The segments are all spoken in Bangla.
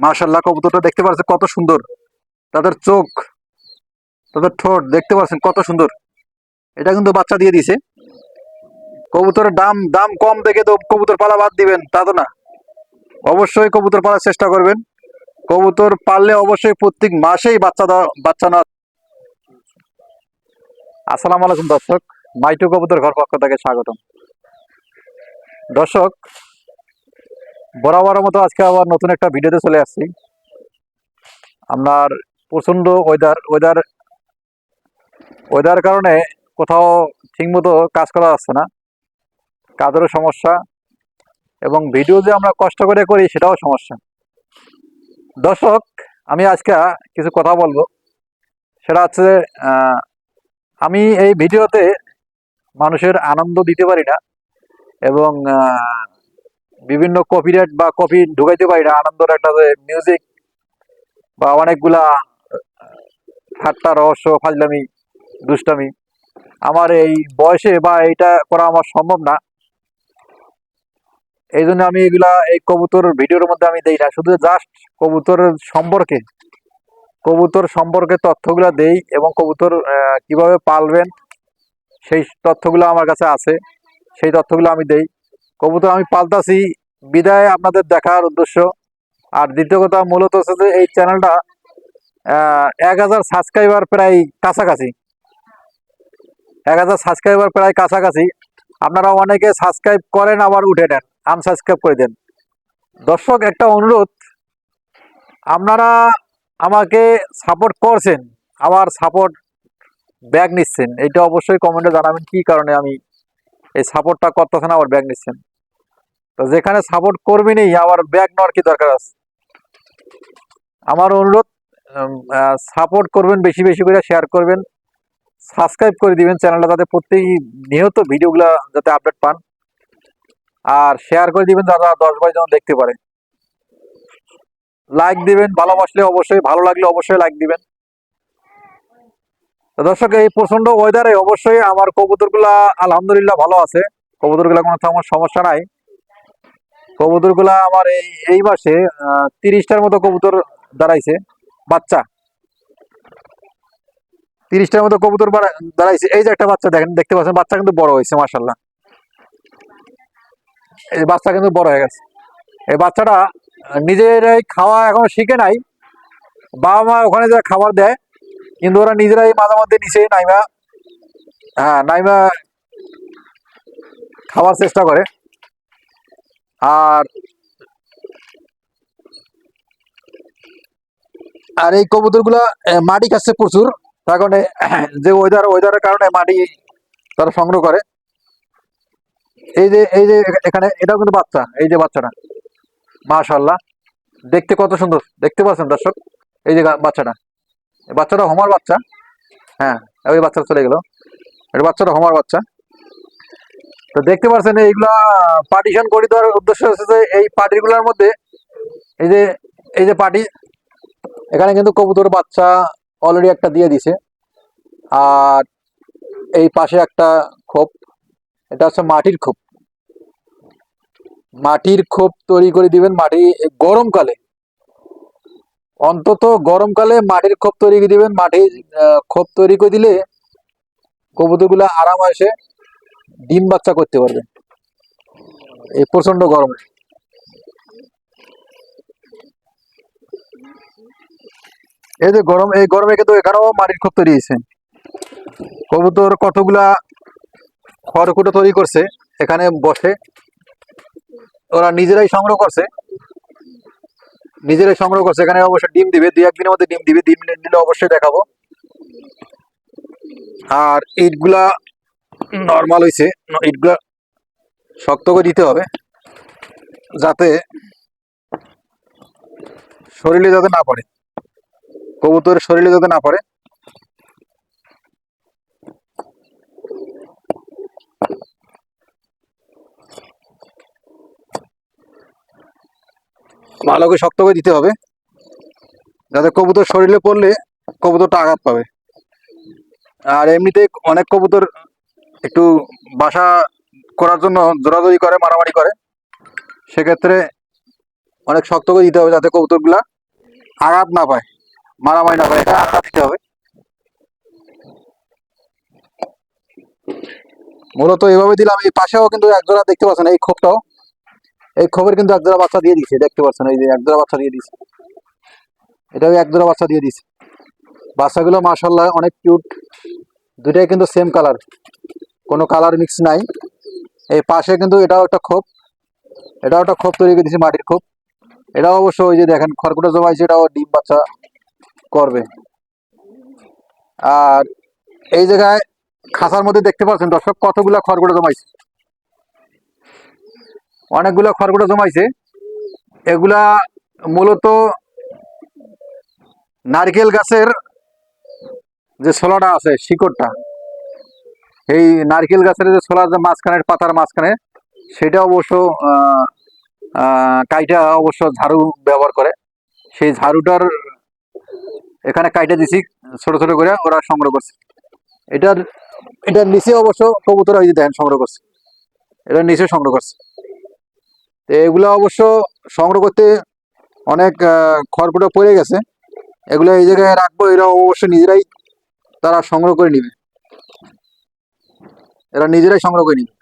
মাশাল্লাহ কবুতরটা দেখতে পাচ্ছেন কত সুন্দর। তাদের চোখ, তাদের ঠোঁট, দেখতে পাচ্ছেন কত সুন্দর। এটা কিন্তু বাচ্চা দিয়ে দিছে কবুতরের দাম দাম কম দেখে তো কবুতর পালা বাদ দিবেন, তা তো না। অবশ্যই কবুতর পালার চেষ্টা করবেন। কবুতর পাললে অবশ্যই প্রত্যেক মাসেই বাচ্চা দেওয়া, বাচ্চা না আসসালামু আলাইকুম দর্শক, মাইটু কবুতর ঘর পক্ষ থেকে স্বাগতম। দর্শক বরাবরের মতো আজকে আবার নতুন একটা ভিডিওতে চলে আসছি। আপনার প্রচণ্ড ওয়েদার ওয়েদার ওয়েদার কারণে কোথাও ঠিকমতো কাজ করা যাচ্ছে না। কাজেরও সমস্যা এবং ভিডিও যে আমরা কষ্ট করে করি সেটাও সমস্যা। দর্শক, আমি আজকে কিছু কথা বলব। সেটা হচ্ছে আমি এই ভিডিওতে মানুষের আনন্দ দিতে পারি না এবং বিভিন্ন কপিরাইট বা কপি ঢুকাইতে পারি না। আনন্দর একটা যে মিউজিক বা অনেকগুলা ঠাট্টা, রহস্য, ফাজলামি, দুষ্টামি। আমার এই বয়সে বা এটা করা আমার সম্ভব না। এই জন্য আমি এগুলা, এই কবুতর ভিডিওর মধ্যে আমি দেই না। শুধু জাস্ট কবুতর সম্পর্কে কবুতর সম্পর্কে তথ্যগুলা দেই এবং কবুতর কীভাবে পালবেন, সেই তথ্যগুলো আমার কাছে আছে। সেই তথ্যগুলো আমি দেই। কবুতর আমি পাল্টাছি বিদায় আপনাদের দেখার উদ্দেশ্য। আর দ্বিতীয় কথা মূলত হচ্ছে যে এই চ্যানেলটা এক হাজার সাবস্ক্রাইবার প্রায় কাছাকাছি। এক হাজার সাবস্ক্রাইবার প্রায় কাছাকাছি। আপনারা অনেকে সাবস্ক্রাইব করেন আবার উঠে নেন। আনসাবস্ক্রাইব করে দেন। দর্শক, একটা অনুরোধ। আপনারা আমাকে সাপোর্ট করছেন, আবার সাপোর্ট ব্যাগ নিচ্ছেন। এটা অবশ্যই কমেন্টে জানাবেন কি কারণে আমি এই সাপোর্টটা করতেছেন, আবার ব্যাগ নিচ্ছেন। যেখানে সাপোর্ট করবেনই আবার ব্যাগ নেওয়ার কি দরকার আছে? আমার অনুরোধ সাপোর্ট করবেন, বেশি বেশি করে শেয়ার করবেন সাবস্ক্রাইব করে দিবেন চ্যানেলটা যাতে প্রত্যেক নিহত ভিডিওগুলো যাতে আপডেট পান। আর শেয়ার করে দিবেন যারা দশ বাই যেন দেখতে পারে। লাইক দিবেন, ভালোবাসলে অবশ্যই, ভালো লাগলে অবশ্যই লাইক দিবেন। দর্শক, এই প্রচণ্ড ওয়েদারে অবশ্যই আমার কবুতরগুলা আলহামদুলিল্লাহ ভালো আছে। কবুতরগুলা কোনো তেমন সমস্যা নাই। কবুতরগুলা আমার এই এই মাসে তিরিশটার মতো কবুতর দাঁড়াইছে, বাচ্চা। তিরিশটার মতো কবুতর দাঁড়াইছে। এই যে একটা বাচ্চা দেখেন, দেখতে পাচ্ছেন, বাচ্চা কিন্তু বড় হয়েছে মার্শাল্লাহ এই বাচ্চা কিন্তু বড় হয়ে গেছে। এই বাচ্চাটা নিজেরাই খাওয়া এখনও শিখে নাই। বাবা মা ওখানে যা খাবার দেয়, কিন্তু ওরা নিজেরাই মাঝে মধ্যে নিচে নাইমা হ্যাঁ নাইমা খাওয়ার চেষ্টা করে। আর আর এই কবুতরগুলা মাটি খাচ্ছে প্রচুর। তার কারণে, যে ওয়েদার ওয়েদারের কারণে মাটি তারা সংগ্রহ করে। এই যে এই যে এখানে, এটাও কিন্তু বাচ্চা, এই যে বাচ্চাটা। মাশাল্লাহ দেখতে কত সুন্দর। দেখতে পাচ্ছেন দর্শক? এই যে বাচ্চাটা। বাচ্চাটা হোমার বাচ্চা। হ্যাঁ ওই বাচ্চাটা চলে গেল। এটা বাচ্চাটা হোমার বাচ্চা। তো দেখতে পাচ্ছেন এইগুলা পার্টিশন করে দেওয়ার উদ্দেশ্য হচ্ছে যে এই পার্টিগুলোর মধ্যে এই যে এই যে পার্টি এখানে কিন্তু কবুতর বাচ্চা অলরেডি একটা দিয়ে দিছে। আর এই পাশে একটা খোপ, এটা হচ্ছে মাটির খোপ। মাটির খোপ তৈরি করে দিবেন, মাটি গরমকালে। অন্তত গরমকালে মাটির খোপ তৈরি করে দিবেন, মাটির খোপ তৈরি করে দিলে কবুতরগুলো আরাম আসে। ডিম বাচ্চা করতে পারবে। এই প্রচণ্ড গরমে। এই যে গরম, এই গরমে কিন্তু এখানেও মাটির খোপ তৈরি হয়েছে। কবুতর কতগুলা খড়কুটো তৈরি করছে, এখানে বসে। ওরা নিজেরাই সংগ্রহ করছে। নিজেরাই সংগ্রহ করছে। এখানে অবশ্যই ডিম দিবে, দুই একদিনের মধ্যে ডিম দিবে, ডিম নিলে অবশ্যই দেখাবো। আর ইটগুলা নর্মাল হয়েছে ইটগুলা শক্ত করে দিতে হবে, যাতে শরীরে যাতে না পড়ে, কবুতরের শরীরে যাতে না পড়ে। ভালো করে শক্ত করে দিতে হবে, যাতে কবুতর শরীরে পড়লে কবুতরটা আঘাত পাবে। আর এমনিতে অনেক কবুতর একটু বাসা করার জন্য জোরাজোরি করে, মারামারি করে। সেক্ষেত্রে অনেক শক্ত করে দিতে হবে যাতে কবুতরগুলা আঘাত না পায়, মারামারি না পায়, এটা আঘাত দিতে হবে। মূলত এইভাবে দিলাম, এই পাশেও কিন্তু একজোড়া দেখতে পাচ্ছেন, এই খোপটাও। এই খোপের কিন্তু একজোড়া বাচ্চা দিয়ে দিচ্ছে দেখতে পাচ্ছেন, এই যে একজোড়া বাচ্চা দিয়ে দিছে এটাও একজোড়া বাচ্চা দিয়ে দিছে বাচ্চাগুলো মাশাল্লাহ অনেক কিউট দুটাই কিন্তু সেম কালার কোনো কালার মিক্স নাই। এই পাশে কিন্তু এটাও একটা খোপ। এটাও একটা খোপ তৈরি করে দিয়েছে মাটির খোপ। এটাও অবশ্য ওই যে দেখেন, খড়কুটো জমাইছে, এটাও ডিম বাচ্চা করবে। আর এই জায়গায় খাঁচার মধ্যে দেখতে পাচ্ছেন দর্শক, কতগুলা খড়কুটো জমাইছে। অনেকগুলা খড়কুটো জমাইছে। এগুলা মূলত নারকেল গাছের যে ছোলাটা আছে, শিকড়টা এই নারকেল গাছের যে ছোলার যে মাঝখানে, পাতার মাঝখানে, সেটা অবশ্য কাইটা অবশ্য ঝাড়ু ব্যবহার করে। সেই ঝাড়ুটার এখানে কাইটা দিছি, ছোট ছোট করে ওরা সংগ্রহ করছে। এটার এটার নিচে অবশ্য কবুতর ওই দেখেন সংগ্রহ করছে। এটার নিচে সংগ্রহ করছে। তো এগুলো অবশ্য সংগ্রহ করতে অনেক খড়কুটো পড়ে গেছে। এগুলো এই জায়গায় রাখব, এরা অবশ্য নিজেরাই তারা সংগ্রহ করে নিবে। এরা নিজেরাই সংগ্রহ করে নিবে।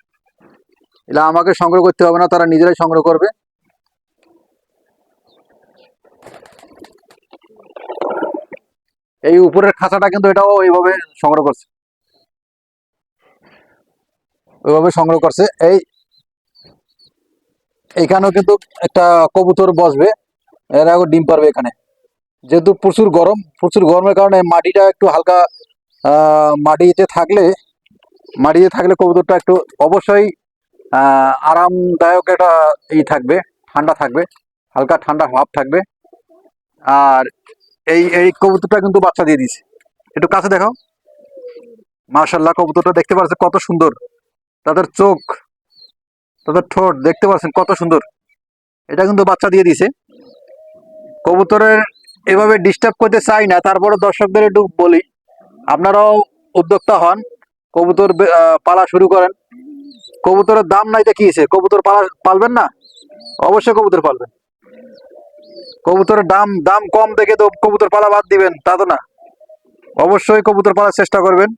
এরা আমাকে সংগ্রহ করতে হবে না, তারা নিজেরাই সংগ্রহ করবে। এই উপরের খাঁচাটা কিন্তু এটাও এইভাবে সংগ্রহ করছে। ওইভাবে সংগ্রহ করছে। এই এখানেও কিন্তু একটা কবুতর বসবে। এরা ডিম পারবে এখানে। যেহেতু প্রচুর গরম, প্রচুর গরমের কারণে মাটিটা একটু হালকা মাটিতে থাকলে মাটিতে থাকলে কবুতরটা একটু অবশ্যই আরামদায়ক একটা ই থাকবে, ঠান্ডা থাকবে, হালকা ঠান্ডা ভাব থাকবে। আর এই এই কবুতরটা কিন্তু বাচ্চা দিয়ে দিয়েছে। একটু কাছে দেখাও। মার্শাল্লাহ কবুতরটা দেখতে পাচ্ছে কত সুন্দর। তাদের চোখ, তাদের ঠোঁট দেখতে পাচ্ছেন কত সুন্দর। এটা কিন্তু বাচ্চা দিয়ে দিছে কবুতরের এভাবে ডিস্টার্ব করতে চাই না তারপরে দর্শকদের একটু বলি। আপনারাও উদ্যোক্তা হন। কবুতর পালা শুরু করেন। কবুতরের দাম নাই তো কি কবুতর পালা পালবেন না? অবশ্যই কবুতর পালবেন। কবুতরের দাম দাম কম দেখে তো কবুতর পালা বাদ দিবেন, তা তো না। অবশ্যই কবুতর পালার চেষ্টা করবেন।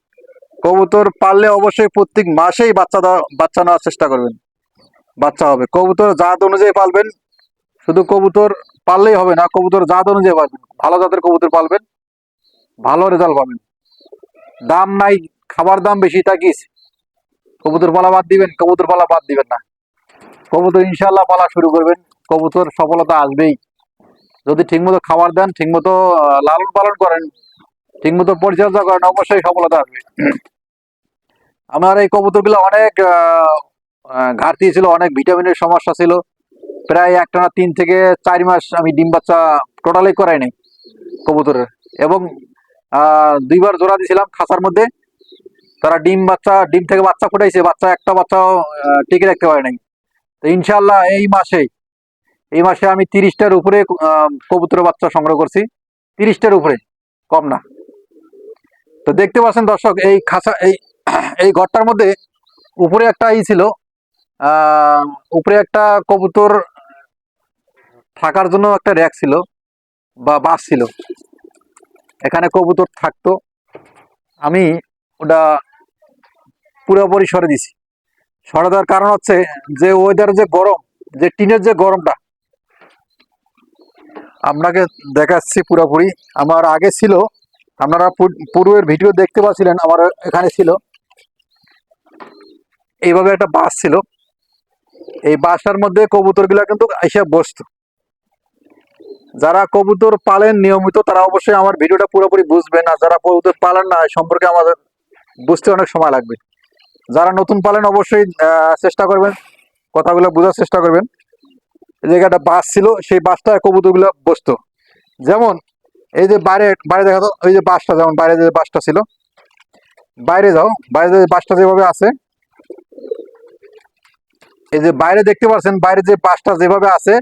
কবুতর পাললে অবশ্যই প্রত্যেক মাসেই বাচ্চা দেওয়া বাচ্চা নেওয়ার চেষ্টা করবেন। বাচ্চা হবে। কবুতর জাত অনুযায়ী পালবেন। শুধু কবুতর পাললেই হবে না, কবুতর জাত অনুযায়ী পালবেন। ভালো জাতের কবুতর পালবেন। ভালো রেজাল্ট পাবেন। দাম নাই খাবার দাম বেশি থাকিস, কবুতর পালা বাদ দিবেন, কবুতর পালা বাদ দিবেন না। কবুতর ইনশাল্লাহ পালা শুরু করবেন, কবুতর সফলতা আসবেই। যদি ঠিকমতো খাবার দেন, ঠিকমতো লালন পালন করেন, ঠিকমতো পরিচর্যা করেন, অবশ্যই সফলতা আসবে। আমার এই কবুতরগুলো অনেক ঘাটতি ছিল, অনেক ভিটামিনের সমস্যা ছিল। প্রায় একটানা তিন থেকে চার মাস আমি ডিম বাচ্চা টোটালি করাই নাই কবুতরের। এবং দুইবার জোড়া দিয়েছিলাম খাঁচার মধ্যে। তারা ডিম বাচ্চা ডিম থেকে বাচ্চা ফুটাইছে বাচ্চা একটা বাচ্চাও টিকে রাখতে পারে নাই। তো ইনশাল্লাহ এই মাসে এই মাসে আমি তিরিশটার উপরে আহ, কবুতরের বাচ্চা সংগ্রহ করছি। তিরিশটার উপরে কম না। তো দেখতে পাচ্ছেন দর্শক এই খাঁচা এই এই ঘরটার মধ্যে উপরে একটা ই ছিল উপরে একটা কবুতর থাকার জন্য একটা র্যাক ছিল বা বাস ছিল। এখানে কবুতর থাকতো। আমি ওটা পুরোপুরি সরে দিছি। সরে দেওয়ার কারণ হচ্ছে যে ওয়েদার যে গরম, যে টিনের যে গরমটা, আপনাকে দেখাচ্ছি পুরোপুরি আমার আগে ছিল, আপনারা পূর্বের ভিডিও দেখতে পাচ্ছিলেন, আমার এখানে ছিল। এইভাবে একটা বাস ছিল। এই বাসার মধ্যে কবুতরগুলা কিন্তু এসে বসতো। যারা কবুতর পালেন নিয়মিত, তারা অবশ্যই আমার ভিডিওটা পুরোপুরি বুঝবেন। আর যারা কবুতর পালেন না সম্পর্কে আমাদের বুঝতে অনেক সময় লাগবে। যারা নতুন পালেন অবশ্যই চেষ্টা করবেন। কথাগুলো বোঝার চেষ্টা করবেন। একটা বাস ছিল, সেই বাসটা কবুতরগুলো বসতো। যেমন, এই যে বাইরে বাইরে দেখা ওই যে বাসটা যেমন বাইরে যে বাসটা ছিল। বাইরে যাও, বাইরে যে বাসটা যেভাবে আছে, এই যে বাইরে দেখতে পাচ্ছেন, বাইরে যে বাসটা যেভাবে আছে,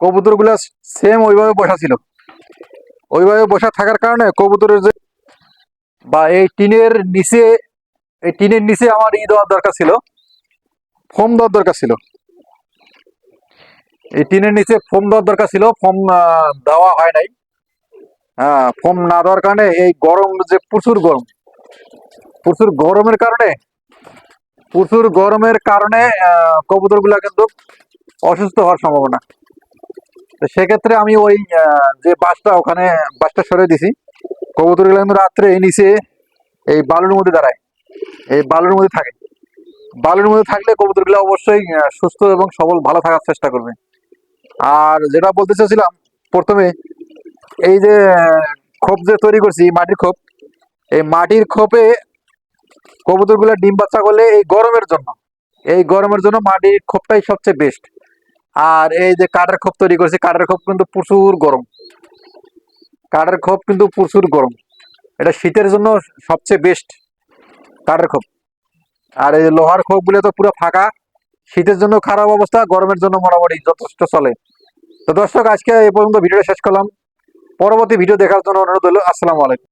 কবুতরগুলো সেম ওইভাবে বসা ছিল। ওইভাবে বসা থাকার কারণে কবুতরের যে বা এই টিনের নিচে এই টিনের নিচে আমার ই দেওয়ার দরকার ছিল। ফোম দেওয়ার দরকার ছিল। এই টিনের নিচে ফোম দেওয়ার দরকার ছিল। ফোম দেওয়া হয় নাই। হ্যাঁ ফোম না দেওয়ার কারণে এই গরম যে প্রচুর গরম, প্রচুর গরমের কারণে, প্রচুর গরমের কারণে কবুতরগুলা কিন্তু অসুস্থ হওয়ার সম্ভাবনা। সেক্ষেত্রে আমি ওই যে বাসটা ওখানে, বাসটা সরে দিছি। কবুতরগুলো কিন্তু রাত্রে এই নিচে, এই বালুর মধ্যে দাঁড়ায়। এই বালুর মধ্যে থাকে। বালুর মধ্যে থাকলে কবুতরগুলো অবশ্যই সুস্থ এবং সবল ভালো থাকার চেষ্টা করবে। আর যেটা বলতে চাইছিলাম, প্রথমে এই যে খোপ যে তৈরি করছি মাটির খোপ, এই মাটির খোপে কবুতরগুলো ডিম বাচ্চা করলে এই গরমের জন্য, এই গরমের জন্য মাটির খোপটাই সবচেয়ে বেস্ট আর এই যে কাঠের খোপ তৈরি করছি, কাঠের খোপ কিন্তু প্রচুর গরম। কাঠের খোপ কিন্তু প্রচুর গরম। এটা শীতের জন্য সবচেয়ে বেস্ট কাঠের খোপ। আর এই লোহার খোপগুলো তো পুরো ফাঁকা। শীতের জন্য খারাপ অবস্থা, গরমের জন্য মোটামুটি যথেষ্ট চলে। তো দর্শক, আজকে এই পর্যন্ত ভিডিওটা শেষ করলাম। পরবর্তী ভিডিও দেখার জন্য অনুরোধ হলো আসসালামু আলাইকুম।